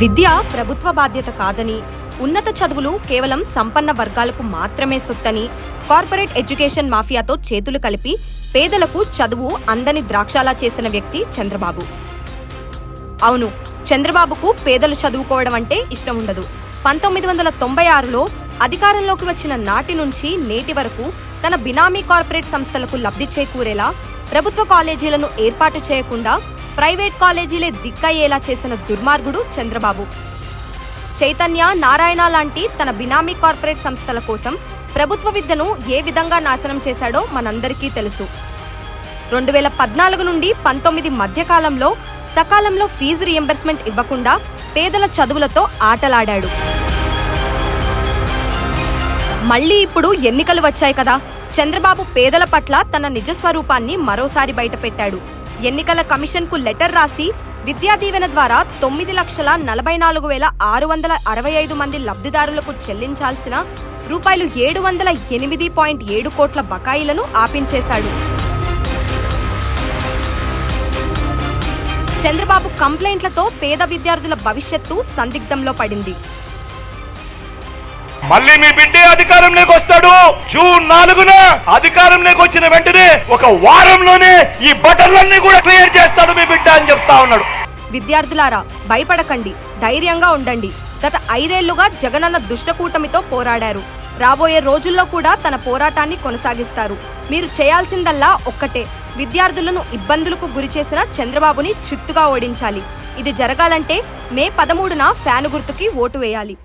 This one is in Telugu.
విద్య ప్రభుత్వ బాధ్యత కాదని ఉన్నత చదువులు కేవలం సంపన్న వర్గాలకు మాత్రమే సొత్తని కార్పొరేట్ ఎడ్యుకేషన్ మాఫియాతో చేతులు కలిపి పేదలకు చదువు అందని ద్రాక్షాలా చేసిన వ్యక్తి చంద్రబాబు. అవును చంద్రబాబుకు పేదలు చదువుకోవడం అంటే ఇష్టం ఉండదు. పంతొమ్మిది వందల తొంభై ఆరులో అధికారంలోకి వచ్చిన నాటి నుంచి నేటి వరకు తన బినామీ కార్పొరేట్ సంస్థలకు లబ్ధి చేకూరేలా ప్రభుత్వ కాలేజీలను ఏర్పాటు చేయకుండా ప్రైవేట్ కాలేజీలే దిక్కయ్యేలా చేసిన దుర్మార్గుడు చంద్రబాబు. చైతన్య నారాయణ లాంటి తన బినామీ కార్పొరేట్ సంస్థల కోసం ప్రభుత్వ విద్యను ఏ విధంగా నాశనం చేశాడో మనందరికీ తెలుసు. రెండు వేల పద్నాలుగు నుండి పంతొమ్మిది మధ్యకాలంలో సకాలంలో ఫీజు రియంబర్స్మెంట్ ఇవ్వకుండా పేదల చదువులతో ఆటలాడాడు. మళ్ళీ ఇప్పుడు ఎన్నికలు వచ్చాయి కదా. చంద్రబాబు పేదల పట్ల తన నిజ స్వరూపాన్ని మరోసారి బయటపెట్టాడు. ఎన్నికల కమిషన్కు లెటర్ రాసి విద్యా దీవెన ద్వారా తొమ్మిది లక్షల నలభై నాలుగు వేల ఆరు వందల అరవై ఐదు మంది లబ్ధిదారులకు చెల్లించాల్సిన రూపాయలు ఏడు వందల ఎనిమిది పాయింట్ ఏడు కోట్ల బకాయిలను ఆపించేశాడు. చంద్రబాబు కంప్లైంట్లతో పేద విద్యార్థుల భవిష్యత్తు సందిగ్ధంలో పడింది. మళ్ళీ మీ బిడ్డే అధికారంలోకి వస్తాడు. జూన్ నాలుగున అధికారంలోకి వచ్చిన వెంటనే ఒక వారంలోనే ఈ బటన్లన్నీ కూడా క్లియర్ చేస్తాడు మీ బిడ్డ అని చెప్తా ఉన్నాడు. విద్యార్థులారా భయపడకండి. ధైర్యంగా ఉండండి. గత ఐదేళ్ళుగా జగనన్న దుష్టకూటమితో పోరాడారు. రాబోయే రోజుల్లో కూడా తన పోరాటాన్ని కొనసాగిస్తారు. మీరు చేయాల్సిందల్లా ఒక్కటే. విద్యార్థులను ఇబ్బందులకు గురి చేసిన చంద్రబాబుని చిత్తుగా ఓడించాలి. ఇది జరగాలంటే మే పదమూడున ఫ్యాను గుర్తుకి ఓటు వేయాలి.